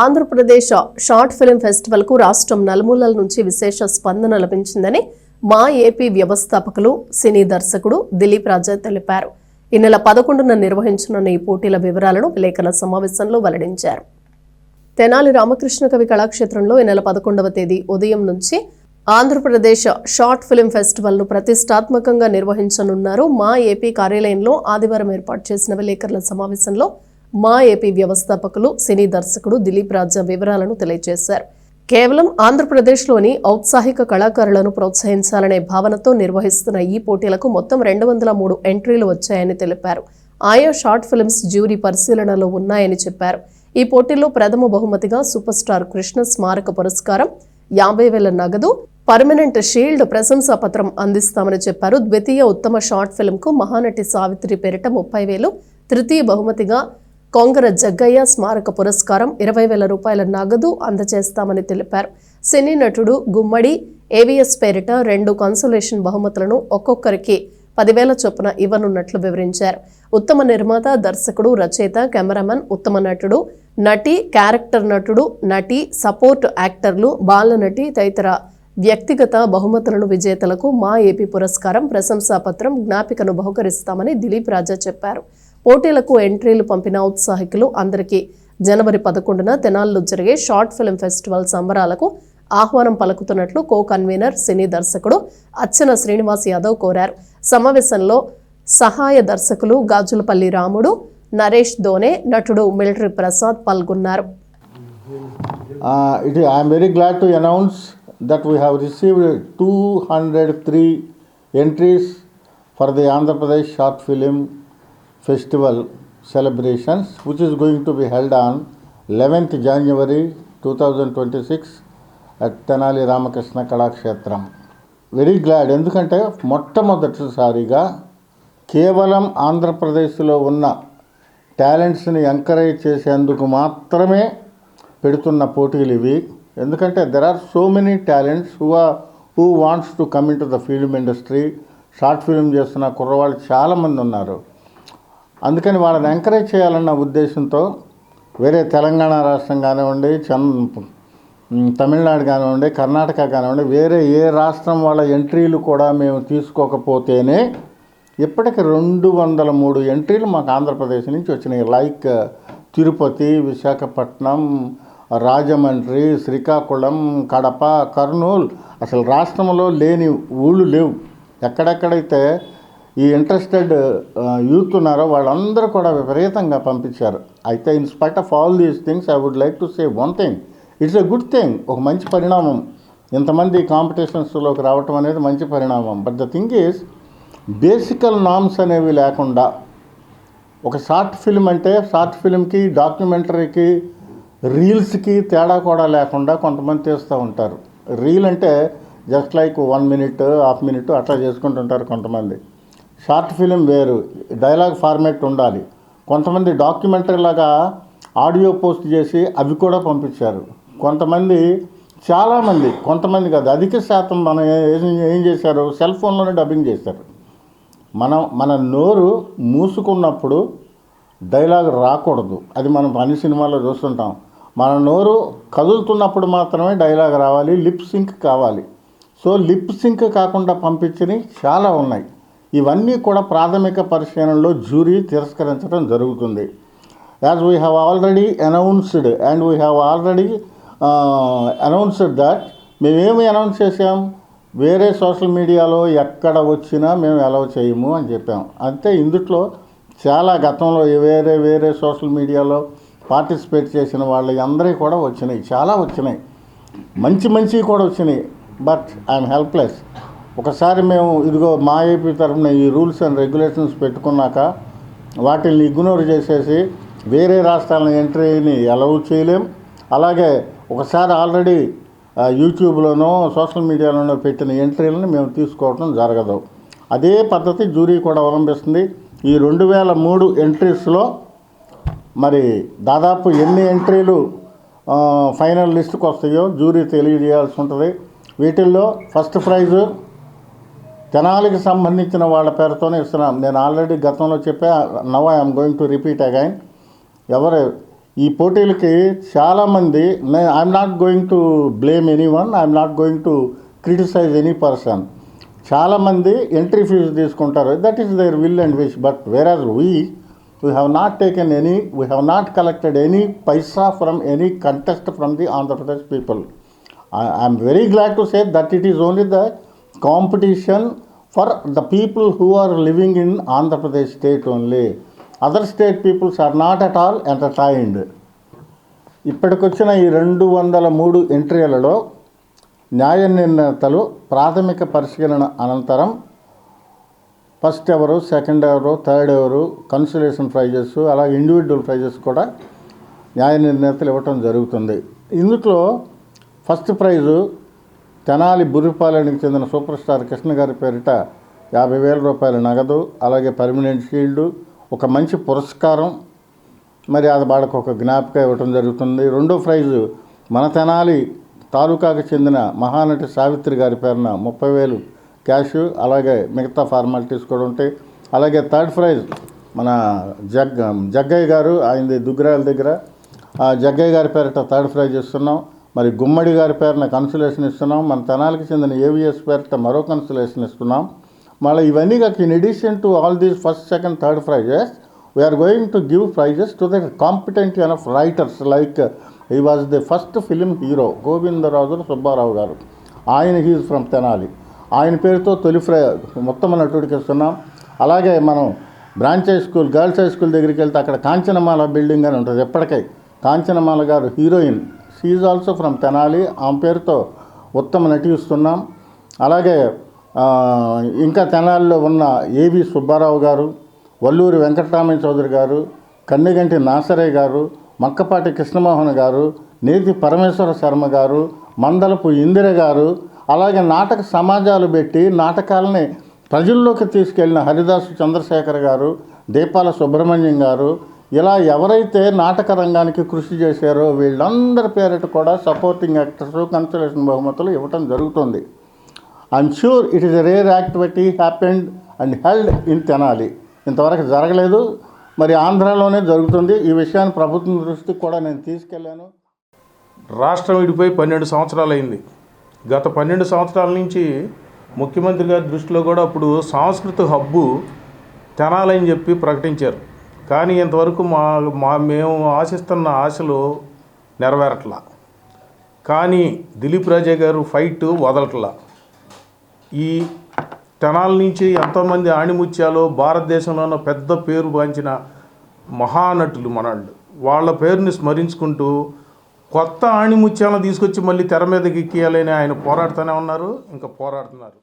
Andhra Pradesh short film ఫెస్టివల్కు రాష్ట్రం నలుమూలల నుంచి విశేష స్పందన లభించిందని మా ఏపీ వ్యవస్థాపకులు సినీ దర్శకుడు దిలీప్ రాజా తెలిపారు. ఈ నెల పదకొండున నిర్వహించనున్న ఈ పోటీల వివరాలను విలేకరుల సమావేశంలో వెల్లడించారు. తెనాలి రామకృష్ణ కవి కళాక్షేత్రంలో ఈ నెల పదకొండవ తేదీ ఉదయం నుంచి ఆంధ్రప్రదేశ్ షార్ట్ ఫిల్మ్ ఫెస్టివల్ను ప్రతిష్టాత్మకంగా నిర్వహించనున్నారు. మా ఏపీ కార్యాలయంలో ఆదివారం ఏర్పాటు చేసిన విలేకరుల సమావేశంలో మా ఏపీ వ్యవస్థాపకులు సినీ దర్శకుడు దిలీప్ రాజా వివరాలను తెలియజేశారు. కేవలం ఆంధ్రప్రదేశ్లోని ఔత్సాహిక కళాకారులను ప్రోత్సహించాలనే భావనతో నిర్వహిస్తున్న ఈ పోటీలకు మొత్తం రెండు వందల మూడు ఎంట్రీలు వచ్చాయని తెలిపారు. ఆయా షార్ట్ ఫిల్మ్స్ జ్యూరీ పరిశీలనలో ఉన్నాయని చెప్పారు. ఈ పోటీల్లో ప్రథమ బహుమతిగా సూపర్ స్టార్ కృష్ణ స్మారక పురస్కారం యాభై వేల నగదు పర్మనెంట్ షీల్డ్ ప్రశంసా పత్రం అందిస్తామని చెప్పారు. ద్వితీయ ఉత్తమ షార్ట్ ఫిల్మ్కు మహానటి సావిత్రి పేరిట ముప్పై వేలు తృతీయ బహుమతిగా కొంగర జగ్గయ్య స్మారక పురస్కారం ఇరవై వేల రూపాయల నగదు అందజేస్తామని తెలిపారు. సినీ నటుడు గుమ్మడి ఏవిఎస్ పేరిట రెండు కన్సోలేషన్ బహుమతులను ఒక్కొక్కరికి పదివేల చొప్పున ఇవ్వనున్నట్లు వివరించారు. ఉత్తమ నిర్మాత దర్శకుడు రచయిత కెమెరామెన్ ఉత్తమ నటుడు నటి క్యారెక్టర్ నటుడు నటి సపోర్ట్ యాక్టర్లు బాల నటి తదితర వ్యక్తిగత బహుమతులను విజేతలకు మా ఏపీ పురస్కారం ప్రశంసా పత్రం జ్ఞాపికను బహుకరిస్తామని దిలీప్ రాజా చెప్పారు. పోటీలకు ఎంట్రీలు పంపిన ఉత్సాహికులు అందరికీ జనవరి పదకొండున తెనాల్లో జరిగే షార్ట్ ఫిల్మ్ ఫెస్టివల్ సంబరాలకు ఆహ్వానం పలుకుతున్నట్లు కో కన్వీనర్ సినీ దర్శకుడు అచ్చన శ్రీనివాస్ యాదవ్ కోరారు. సమావేశంలో సహాయ దర్శకులు గాజులపల్లి రాముడు నరేష్ దోనే నటుడు మిలిటరీ ప్రసాద్ పాల్గొన్నారు. It I'm very glad to announce that we have received two hundred three entries for the Andhra Pradesh short film Festival celebrations, which is going to be held on 11th January 2026 at Tenali Ramakrishna Kalakshetram. Very glad ఎందుకంటే మొట్టమొదటిసారిగా కేవలం ఆంధ్రప్రదేశ్లో ఉన్న టాలెంట్స్ని encourage చేసేందుకు మాత్రమే పెడుతున్న పోటీలు ఇవి. ఎందుకంటే there are so many talents who are who wants to come in to the film industry short film చేస్తున్న కుర్రవాళ్ళు చాలామంది ఉన్నారు. అందుకని వాళ్ళని ఎంకరేజ్ చేయాలన్న ఉద్దేశంతో వేరే తెలంగాణ రాష్ట్రం కానివ్వండి చన్ తమిళనాడు కానివ్వండి కర్ణాటక కానివ్వండి వేరే ఏ రాష్ట్రం వాళ్ళ ఎంట్రీలు కూడా మేము తీసుకోకపోతేనే ఇప్పటికి రెండు వందల మూడు ఎంట్రీలు మాకు ఆంధ్రప్రదేశ్ నుంచి వచ్చినాయి. లైక్ తిరుపతి విశాఖపట్నం రాజమండ్రి శ్రీకాకుళం కడప కర్నూలు. అసలు రాష్ట్రంలో లేని ఊళ్ళు లేవు. ఎక్కడెక్కడైతే ఈ ఇంట్రెస్టెడ్ యూత్ ఉన్నారో వాళ్ళందరూ కూడా విపరీతంగా పంపించారు. అయితే in spite of all these things I would like to say one thing it's a good thing ఒక మంచి పరిణామం. ఇంతమంది కాంపిటీషన్స్లోకి రావటం అనేది మంచి పరిణామం. But the thing is basic norms అనేవి లేకుండా ఒక షార్ట్ ఫిల్మ్ అంటే షార్ట్ ఫిల్మ్కి డాక్యుమెంటరీకి రీల్స్కి తేడా కూడా లేకుండా కొంతమంది తీస్తూ ఉంటారు. రీల్ అంటే just like one minute half minute అట్లా చేసుకుంటుంటారు కొంతమంది. షార్ట్ ఫిలిం వేరు డైలాగ్ ఫార్మేట్ ఉండాలి. కొంతమంది డాక్యుమెంటరీ లాగా ఆడియో పోస్ట్ చేసి అవి కూడా పంపించారు. కొంతమంది చాలామంది కొంతమంది కాదు అధిక శాతం మనం ఏం చేశారు? సెల్ ఫోన్లోనే డబ్బింగ్ చేశారు. మనం మన నోరు మూసుకున్నప్పుడు డైలాగ్ రాకూడదు. అది మనం అన్ని సినిమాల్లో చూస్తుంటాం. మన నోరు కదులుతున్నప్పుడు మాత్రమే డైలాగ్ రావాలి లిప్ సింక్ కావాలి. సో లిప్ సింక్ కాకుండా పంపించినవి చాలా ఉన్నాయి. ఇవన్నీ కూడా ప్రాథమిక పరిశీలనలో జ్యూరీ తిరస్కరించడం జరుగుతుంది. As we have already announced and we have already announced that మేమేమి అనౌన్స్ చేసాం వేరే సోషల్ మీడియాలో ఎక్కడ వచ్చినా మేము అలౌ చేయము అని చెప్పాం. అంతే ఇందుట్లో చాలా గతంలో వేరే వేరే సోషల్ మీడియాలో పార్టిసిపేట్ చేసిన వాళ్ళు అందరికీ కూడా వచ్చినాయి. చాలా వచ్చినాయి. మంచి మంచివి కూడా వచ్చినాయి. బట్ ఐఎమ్ హెల్ప్లెస్ ఒకసారి మేము ఇదిగో మా ఏపీ తరఫున ఈ రూల్స్ అండ్ రెగ్యులేషన్స్ పెట్టుకున్నాక వాటిని ఇగ్నోర్ చేసేసి వేరే రాష్ట్రాల ఎంట్రీని అలౌ చేయలేం. అలాగే ఒకసారి ఆల్రెడీ యూట్యూబ్లోనో సోషల్ మీడియాలోనో పెట్టిన ఎంట్రీలను మేము తీసుకోవడం జరగదు. అదే పద్ధతి జ్యూరీ కూడా అవలంబిస్తుంది. ఈ రెండు వేల మూడు ఎంట్రీస్లో మరి దాదాపు ఎన్ని ఎంట్రీలు ఫైనల్ లిస్టుకు వస్తాయో జ్యూరీ తెలియజేయాల్సి ఉంటుంది. వీటిల్లో ఫస్ట్ ప్రైజు తెనాలికి సంబంధించిన వాళ్ళ పేరుతోనే ఇస్తున్నాం. నేను ఆల్రెడీ గతంలో చెప్పా now I'm going to repeat again ఎవరు ఈ పోటీలకి చాలామంది I'm not going to blame anyone I'm not going to criticize any person చాలామంది ఎంట్రీ ఫీజు తీసుకుంటారు. That is their will and wish but where are we we have not taken any we have not collected any paisa from any contest from the Andhra Pradesh people I'm very glad to say that it is only the competition for the people who are living in Andhra Pradesh state only other state peoples are not at all entertained. ఇప్పటికొచ్చిన ఈ రెండు వందల మూడు ఎంట్రీలలో న్యాయ నిర్ణేతలు ప్రాథమిక పరిశీలన అనంతరం first ఎవరు second ఎవరు థర్డ్ ఎవరు కన్సులేషన్ ప్రైజెస్ అలాగే ఇండివిజువల్ ప్రైజెస్ కూడా న్యాయ నిర్ణేతలు ఇవ్వటం జరుగుతుంది. ఇందులో ఫస్ట్ ప్రైజు తెనాలి బుర్రిపాలెనికి చెందిన సూపర్ స్టార్ కృష్ణ గారి పేరిట యాభై వేల రూపాయల నగదు అలాగే పర్మనెంట్ షీల్డ్ ఒక మంచి పురస్కారం మరి అది వాళ్ళకు ఒక జ్ఞాపిక ఇవ్వటం జరుగుతుంది. రెండో ప్రైజు మన తెనాలి తాలూకాకు చెందిన మహానటి సావిత్రి గారి పేరున ముప్పై వేలు క్యాష్ అలాగే మిగతా ఫార్మాలిటీస్ కూడా ఉంటాయి. అలాగే థర్డ్ ప్రైజ్ మన జగ్ జగ్గయ్య గారు ఆయనది దుగ్గరాల దగ్గర. ఆ జగ్గయ్య గారి పేరిట థర్డ్ ప్రైజ్ ఇస్తున్నాం. మరి గుమ్మడి గారి పేరున కన్సులేషన్ ఇస్తున్నాం. మన తెనాలికి చెందిన ఏవిఎస్ పేరిట మరో కన్సులేషన్ ఇస్తున్నాం. మళ్ళీ ఇవన్నీ కాక in addition to all these first second third prizes we are going to give prizes to the competent of writers like he was the first film hero Govindaraju Subbarao garu. ఆయన he's from Tenali ఆయన పేరుతో తొలి fry మొత్తం నటుడికి ఇస్తున్నాం. అలాగే మనం branch high school girls high school దగ్గరికి వెళ్తే అక్కడ కాంచనమాల బిల్డింగ్ అని ఉంటుంది ఎప్పటికై. Kanchanamala garu heroine she also from Tenali ఆమె పేరుతో ఉత్తమ నటిస్తున్నాం. అలాగే ఇంకా తెనాలిలో ఉన్న ఏవి సుబ్బారావు గారు వల్లూరి వెంకటరామయ్య చౌదరి గారు కన్నెగంటి నాసరే గారు మక్కపాటి కృష్ణమోహన్ గారు నేతి పరమేశ్వర శర్మ గారు మందలపు ఇందిర గారు అలాగే నాటక సమాజాలు పెట్టి నాటకాలని ప్రజల్లోకి తీసుకెళ్ళిన హరిదాసు చంద్రశేఖర్ గారు దీపాల సుబ్రహ్మణ్యం గారు ఇలా ఎవరైతే నాటక రంగానికి కృషి చేశారో వీళ్ళందరి పేరిట కూడా సపోర్టింగ్ యాక్టర్స్ కన్సలేషన్ బహుమతులు ఇవ్వటం జరుగుతుంది. I'm sure it is a rare activity happened and held in Tenali ఇంతవరకు జరగలేదు. మరి ఆంధ్రాలోనే జరుగుతుంది. ఈ విషయాన్ని ప్రభుత్వం దృష్టికి కూడా నేను తీసుకెళ్ళాను. రాష్ట్రం విడిపోయి పన్నెండు సంవత్సరాలు అయింది గత పన్నెండు సంవత్సరాల నుంచి ముఖ్యమంత్రి గారి దృష్టిలో కూడా అప్పుడు సాంస్కృతిక హబ్బు తెనాలని చెప్పి ప్రకటించారు. కానీ ఇంతవరకు మా మా మేము ఆశిస్తున్న ఆశలు నెరవేరట్లా. కానీ దిలీప్ రాజా గారు ఫైట్ వదలట్లా. ఈ తెనాల నుంచి ఎంతోమంది ఆణిముత్యాలు భారతదేశంలోనో పెద్ద పేరు వాంచిన మహానటులు మనళ్ళు వాళ్ళ పేరుని స్మరించుకుంటూ కొత్త ఆణిముత్యాలను తీసుకొచ్చి మళ్ళీ తెర మీదకి ఎక్కియాలని ఆయన పోరాడుతూనే ఉన్నారు ఇంకా పోరాడుతున్నారు.